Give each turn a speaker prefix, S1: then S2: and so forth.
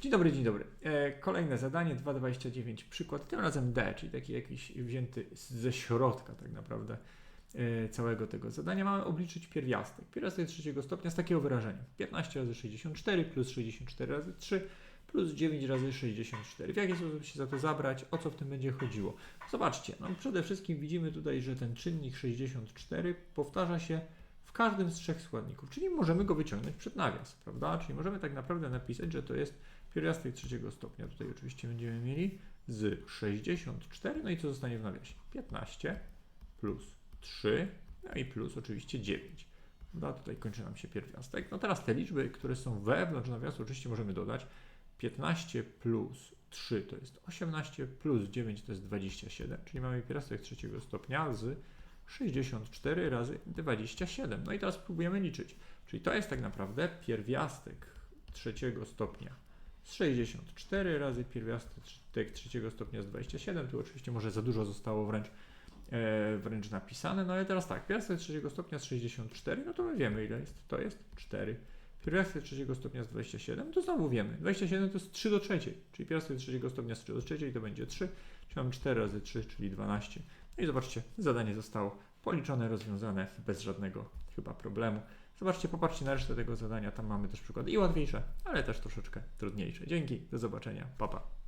S1: Dzień dobry, dzień dobry. E, kolejne zadanie 2.29, przykład, tym razem D, czyli taki jakiś wzięty ze środka tak naprawdę e, całego tego zadania. Mamy obliczyć pierwiastek. Pierwiastek trzeciego stopnia z takiego wyrażenia. 15 razy 64 plus 64 razy 3 plus 9 razy 64. W jaki sposób się za to zabrać? O co w tym będzie chodziło? Zobaczcie, no przede wszystkim widzimy tutaj, że ten czynnik 64 powtarza się w każdym z trzech składników, czyli możemy go wyciągnąć przed nawias, prawda? Czyli możemy tak naprawdę napisać, że to jest pierwiastek trzeciego stopnia. Tutaj oczywiście będziemy mieli z 64, no i co zostanie w nawiasie? 15 plus 3, no i plus oczywiście 9. Prawda? Tutaj kończy nam się pierwiastek. No teraz te liczby, które są wewnątrz nawiasu, oczywiście możemy dodać. 15 plus 3 to jest 18, plus 9 to jest 27, czyli mamy pierwiastek trzeciego stopnia z 64 razy 27. No i teraz spróbujemy liczyć. Czyli to jest tak naprawdę pierwiastek trzeciego stopnia z 64 razy pierwiastek trzeciego stopnia z 27. Tu oczywiście może za dużo zostało wręcz, e, wręcz napisane. No ale teraz tak, pierwiastek trzeciego stopnia z 64, no to my wiemy ile jest. To jest 4. Pierwiastek trzeciego stopnia z 27, to znowu wiemy. 27 to jest 3 do trzeciej, czyli pierwiastek trzeciego stopnia z 3 do trzeciej to będzie 3, czyli mam 4 razy 3, czyli 12. I zobaczcie, zadanie zostało policzone, rozwiązane bez żadnego chyba problemu. Zobaczcie, popatrzcie na resztę tego zadania, tam mamy też przykłady i łatwiejsze, ale też troszeczkę trudniejsze. Dzięki, do zobaczenia, pa pa.